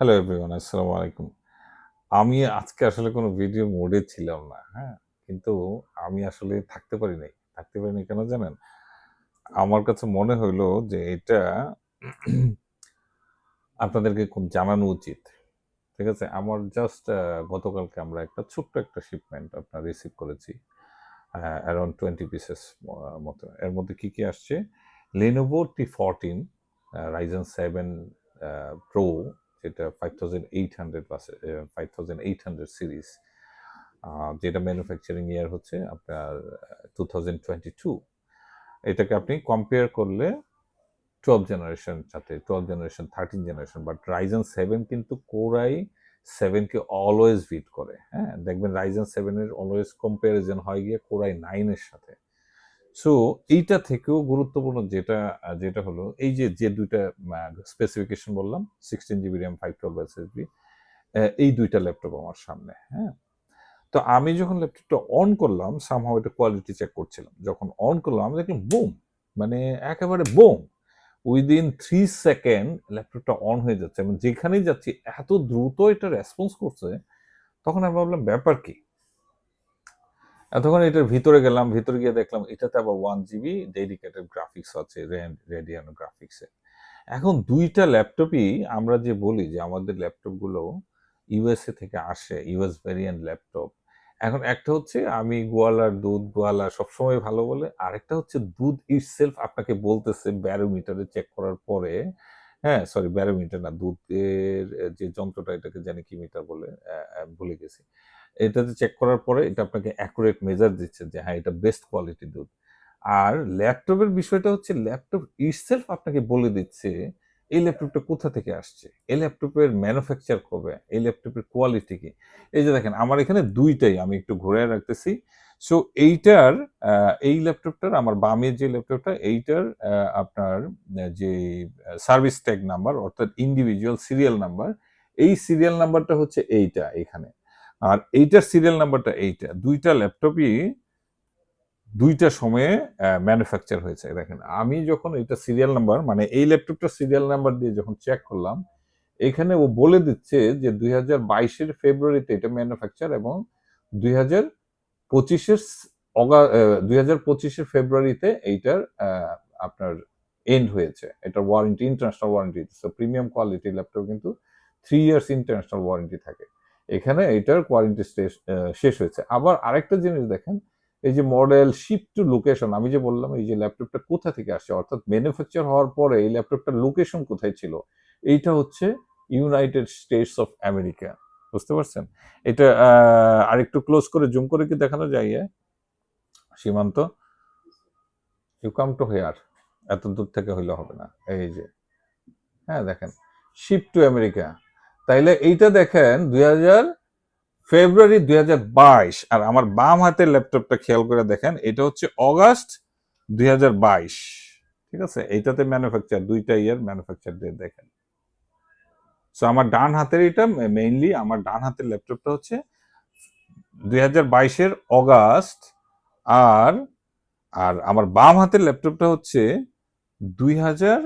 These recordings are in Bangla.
হ্যালো এভরিওয়ান আসসালামু আলাইকুম আমি আজকে আসলে কোনো ভিডিও মোডে ছিলাম না হ্যাঁ? কিন্তু আমি আসলে থাকতে পারি নাই থাকতে পারি নাই কেন জানেন? আমার কাছে মনে হইল যে এটা আপনাদেরকে খুব জানানো উচিত, ঠিক আছে? আমার জাস্ট গতকালকে আমরা একটা ছোট্ট একটা শিপমেন্ট আপনার রিসিভ করেছি অ্যারাউন্ড টোয়েন্টি পিসেস মতো। এর মধ্যে কী কী আসছে? Lenovo T fourteen Ryzen seven pro যেটা five thousand eight hundred five thousand eight hundred series যেটা ম্যানুফ্যাকচারিং ইয়ার হচ্ছে আপনার টু থাউজেন্ড টোয়েন্টি টু এটাকে আপনি কম্পেয়ার করলে টুয়েলভ জেনারেশন সাথে twelve generation thirteen generation but Ryzen seven কিন্তু কোরাই সেভেনকে অলওয়েজ বিট করে হ্যাঁ? দেখবেন রাইজেন সেভেনের অলওয়েজ কম্পারিজন হয় গিয়ে কোরাই নাইনের সাথে। সো এইটা থেকেও গুরুত্বপূর্ণ যেটা যেটা হলো, এই যে যে দুইটা স্পেসিফিকেশন বললাম sixteen GB RAM five twelve SSD এই দুইটা ল্যাপটপ আমার সামনে হ্যাঁ? তো আমি যখন ল্যাপটপটা অন করলাম সামহাও এটা কোয়ালিটি চেক করছিলাম। যখন অন করলাম, আমি দেখলাম বুম মানে একেবারে বুম উইদিন থ্রি সেকেন্ড ল্যাপটপটা অন হয়ে যাচ্ছে। এবং যেখানেই যাচ্ছি, এত দ্রুত এটা রেসপন্স করছে, তখন আমি ভাবলাম, ব্যাপার কি? তখন এটার ভিতরে গেলাম, ভিতরে গিয়ে দেখলাম এটাতে আবার ওয়ান জিবি ডেডিকেটেড গ্রাফিক্স আছে রেডিয়ানো গ্রাফিক্সে এখন দুইটা ল্যাপটপই আমরা যে বলি যে আমাদের ল্যাপটপগুলো ইউএসএ থেকে আসে ইউএস ভ্যারিয়েন্ট ল্যাপটপ। এখন একটা হচ্ছে আমি গোয়ালার দুধ, গোয়ালা সবসময় ভালো বলে, আরেকটা হচ্ছে দুধ ইটসেলফ আপনাকে বলতেছে ব্যারোমিটারে চেক করার পরে হ্যাঁ সরি ব্যারোমিটার না, দুধের যে যন্ত্রটা এটাকে জানি কি মিটার বলে ভুলে গেছি। এটাতে চেক করার পরে এটা আপনাকে অ্যাকুরেট মেজার দিচ্ছে যে হ্যাঁ এটা বেস্ট কোয়ালিটি দুধ। আর ল্যাপটপের বিষয়টা হচ্ছে ল্যাপটপ ইটসেলফ আপনাকে বলে দিচ্ছে, এই ল্যাপটপটা কোথা থেকে আসছে? এই ল্যাপটপের ম্যানুফ্যাকচার কবে? এই ল্যাপটপের কোয়ালিটি কি? এই যে দেখেন, আমার এখানে দুইটাই, আমি একটু ঘুরে রাখতেছি। সো এইটার এই ল্যাপটপটার, আমার বামের যে ল্যাপটপটা, এইটার আপনার যে সার্ভিস ট্যাগ নাম্বার অর্থাৎ ইন্ডিভিজুয়াল সিরিয়াল নাম্বার এই সিরিয়াল নাম্বারটা হচ্ছে এইটা এখানে। আর এইটার সিরিয়াল নাম্বারটা এইটা। দুইটা ল্যাপটপই দুইটা সময়ে ম্যানুফ্যাকচার হয়েছে। দেখেন, আমি যখন এটা সিরিয়াল নাম্বার মানে এই ল্যাপটপটা সিরিয়াল নাম্বার দিয়ে যখন চেক করলাম, এখানে ও বলে দিচ্ছে যে, দুই হাজার বাইশের ফেব্রুয়ারিতে এটা ম্যানুফ্যাকচার এবং দুই হাজার পঁচিশের অগা দুই হাজার ফেব্রুয়ারিতে এইটার আপনার এন্ড হয়েছে। এটার warranty international warranty so premium quality laptop কিন্তু থ্রি ইয়ার্স ইন্টারন্যাশনাল ওয়ারেন্টি থাকে। এখানে এটার কোয়ারেন্টি শেষ হয়েছে। আবার আরেকটা জিনিস দেখেন, এই যে মডেল শিপ টু লোকেশন আমি যে বললাম, এই যে ল্যাপটপটা কোথা থেকে আসছে, অর্থাৎ ম্যানুফ্যাকচার হওয়ার পরে এই ল্যাপটপটার লোকেশন কোথায় ছিল, এইটা হচ্ছে ইউনাইটেড স্টেটস অফ আমেরিকা বুঝতে পারছেন? এটা আরেকটু ক্লোজ করে জুম করে কি দেখানো যায় সীমান্ত? ইউ কাম টু হেয়ার এত দূর থেকে হইলে হবে না। এই যে। হ্যাঁ দেখেন। শিপ টু আমেরিকা তাইলে এইটা দেখেন দুই হাজার ফেব্রুয়ারি দুই হাজার বাইশ। আর আমার বাম হাতের ল্যাপটপটা খেয়াল করে দেখেন, এটা হচ্ছে অগাস্ট দুই হাজার বাইশ। ঠিক আছে? এইটাতে ম্যানুফ্যাকচার দুইটা ইয়ার ম্যানুফ্যাকচার দিয়ে দেখেন। সো আমার ডান হাতের এটা মেইনলি আমার ডান হাতের ল্যাপটপটা হচ্ছে দুই হাজার বাইশের অগাস্ট আর আর আমার বাম হাতের ল্যাপটপটা হচ্ছে দুই হাজার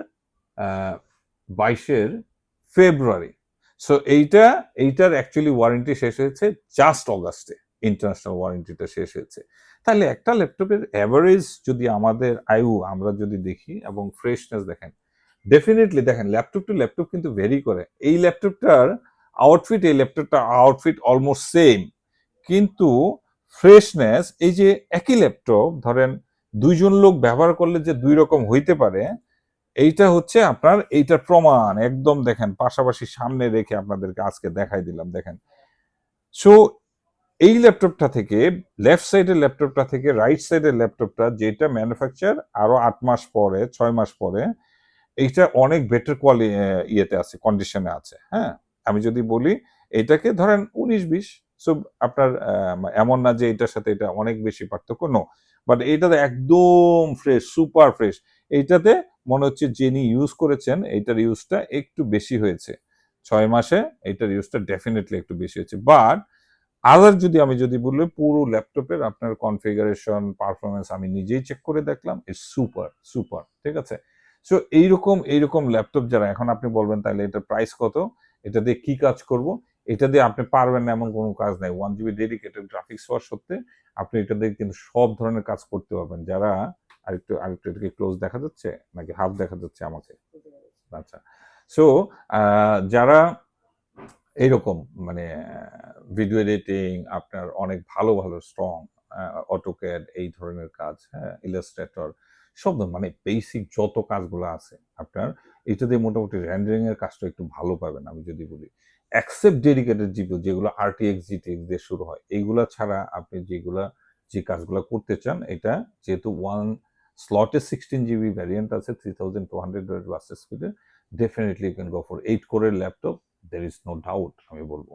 বাইশের ফেব্রুয়ারি সো এইটা, এইটার অ্যাকচুয়ালি ওয়ারেন্টি শেষ হয়েছে জাস্ট অগাস্টে ইন্টারন্যাশনাল ওয়ারেন্টিটা শেষ হয়েছে। তাহলে একটা ল্যাপটপের অ্যাভারেজ যদি আমাদের আয়ু আমরা যদি দেখি এবং ফ্রেশনেস দেখেন ডেফিনেটলি দেখেন ল্যাপটপ টু ল্যাপটপ কিন্তু ভেরি করে। এই ল্যাপটপটার আউটফিট এই ল্যাপটপটা আউটফিট অলমোস্ট সেম কিন্তু ফ্রেশনেস এই যে একই ল্যাপটপ ধরেন দুইজন লোক ব্যবহার করলে যে দুই রকম হইতে পারে, এইটা হচ্ছে আপনার এইটার প্রমাণ। একদম দেখেন, পাশাপাশি সামনে রেখে আপনাদেরকে আজকে দেখাই দিলাম, দেখেন। সো এই ল্যাপটপটা থেকে লেফট সাইডের ল্যাপটপটা থেকে রাইট সাইডের ল্যাপটপটা যেটা ম্যানুফ্যাকচার আরও আট মাস পরে, ছয় মাস পরে এইটা অনেক বেটার কোয়ালি ইয়েতে আছে কন্ডিশনে আছে হ্যাঁ? আমি যদি বলি, এটাকে ধরেন উনিশ বিশ সো আপনার এমন না যে এটার সাথে এটা অনেক বেশি পার্থক্য নো বাট এইটাতে একদম ফ্রেশ সুপার ফ্রেশ এইটাতে মনে হচ্ছে যিনি ইউজ করেছেন, এইটার ইউজটা একটু বেশি হয়েছে। ছয় মাসে এইটার ইউজটা ডেফিনেটলি একটু বেশি হয়েছে। বাট আদার যদি আমি যদি বলি, পুরো ল্যাপটপের আপনার কনফিগারেশন পারফরমেন্স আমি নিজেই চেক করে দেখলাম ইটস সুপার সুপার ঠিক আছে? সো এইরকম এইরকম ল্যাপটপ যারা, এখন আপনি বলবেন তাহলে এটার প্রাইস কত? এটা দিয়ে কি কাজ করব? এটা দিয়ে আপনি পারবেন না, এমন কোনো কাজ নাই। ওয়ান জিবি ডেডিকেটেড গ্রাফিক্স হওয়ার সত্ত্বে আপনি এটা দিয়ে কিন্তু সব ধরনের কাজ করতে পারবেন। যারা আরেকটু আরেকটু এটাকে ক্লোজ দেখা যাচ্ছে? নাকি হাফ দেখা যাচ্ছে আমাকে? আচ্ছা। সো যারা এইরকম মানে ভিডিও এডিটিং আপনার অনেক ভালো ভালো স্ট্রং অটোক্যাড এই ধরনের কাজ হ্যাঁ ইলাস্ট্রেটর সব মানে বেসিক যত কাজগুলো আছে, আপনার এটা দিয়ে মোটামুটি র্যান্ডারিং এর কাজটা একটু ভালো পাবেন আমি যদি বলি। অ্যাকসেপ্ট ডেডিকেটেড জিপি যেগুলো আরটিএক্স জিটিএক্স দিয়ে শুরু হয়, এইগুলা ছাড়া আপনি যেগুলা, যে কাজগুলো করতে চান, এটা যেহেতু ওয়ান স্লটে সিক্সটিন জিবি ভ্যারিয়েন্ট আছে three thousand two hundred bus স্পিডে definitely you can go for eight কোরের laptop there is no doubt আমি বলব।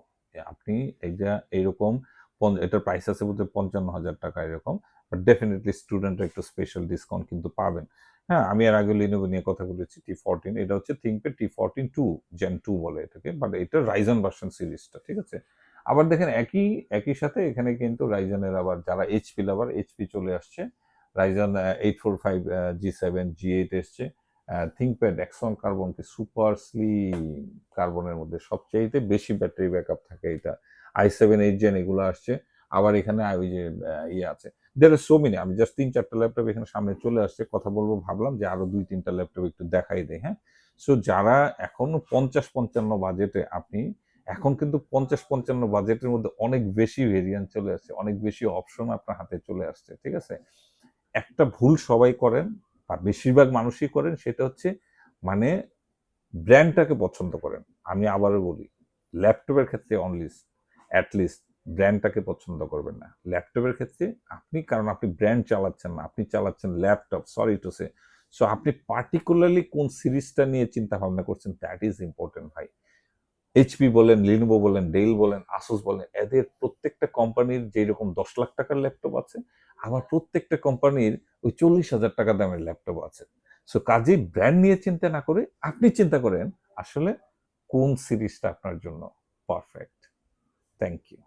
আপনি এইটা এইরকম, এটার প্রাইস আছে বলতে পঞ্চান্ন হাজার টাকা এরকম ডেফিনেটলি স্টুডেন্টরা একটু স্পেশাল ডিসকাউন্ট কিন্তু পাবেন। হ্যাঁ আমি আর আগে লিনোভো নিয়ে কথা বলেছি টি ফোরটিন এটা হচ্ছে ThinkPad T fourteen two gen two বলে এটাকে বাট এটা রাইজন ভার্সন সিরিজটা ঠিক আছে? আবার দেখেন একই একই সাথে এখানে কিন্তু রাইজনের আবার যারা এইচপি লাভার এইচপি চলে আসছে Ryzen eight four five G seven G eight এসছে থিঙ্কপ্যাড এক্সন কার্বন কি সুপার স্লিম কার্বনের মধ্যে সবচেয়ে বেশি ব্যাটারি ব্যাকআপ থাকে এটা। আই সেভেন এইট জেন এগুলো আসছে, আবার এখানে ওই যে ইয়ে আছে দের আর সো মেনি আমি জাস্ট তিন, চারটা ল্যাপটপ এখানে সামনে চলে আসছে, কথা বলব, ভাবলাম যে আরও দুই, তিনটা ল্যাপটপ একটু দেখাই দেয় হ্যাঁ? সো যারা এখনও পঞ্চাশ, পঞ্চান্ন বাজেটে আপনি এখন কিন্তু পঞ্চাশ, পঞ্চান্ন বাজেটের মধ্যে অনেক বেশি ভেরিয়েন্ট চলে আসছে, অনেক বেশি অপশন আপনার হাতে চলে আসছে, ঠিক আছে? একটা ভুল সবাই করেন, বা বেশিরভাগ মানুষই করেন, সেটা হচ্ছে মানে ব্র্যান্ডটাকে পছন্দ করেন। আমি আবারও বলি ল্যাপটপের ক্ষেত্রে অনলি অ্যাটলিস্ট ব্র্যান্ডটাকে পছন্দ করবেন না। ল্যাপটপের ক্ষেত্রে আপনি, কারণ আপনি ব্র্যান্ড চালাচ্ছেন না, আপনি চালাচ্ছেন laptop sorry to say so আপনি পার্টিকুলারলি কোন সিরিজটা নিয়ে চিন্তা ভাবনা করছেন দ্যাট ইজ ইম্পর্টেন্ট ভাই। এইচপি বলেন লিনোভো বলেন ডেল বলেন আসুস বলেন, এদের প্রত্যেকটা কোম্পানির যেই রকম দশ লাখ টাকার ল্যাপটপ আছে আবার প্রত্যেকটা কোম্পানির ওই চল্লিশ হাজার টাকা দামের ল্যাপটপ আছে। সো কাজেই ব্র্যান্ড নিয়ে চিন্তা না করে আপনি চিন্তা করেন আসলে কোন সিরিজটা আপনার জন্য পারফেক্ট থ্যাংক ইউ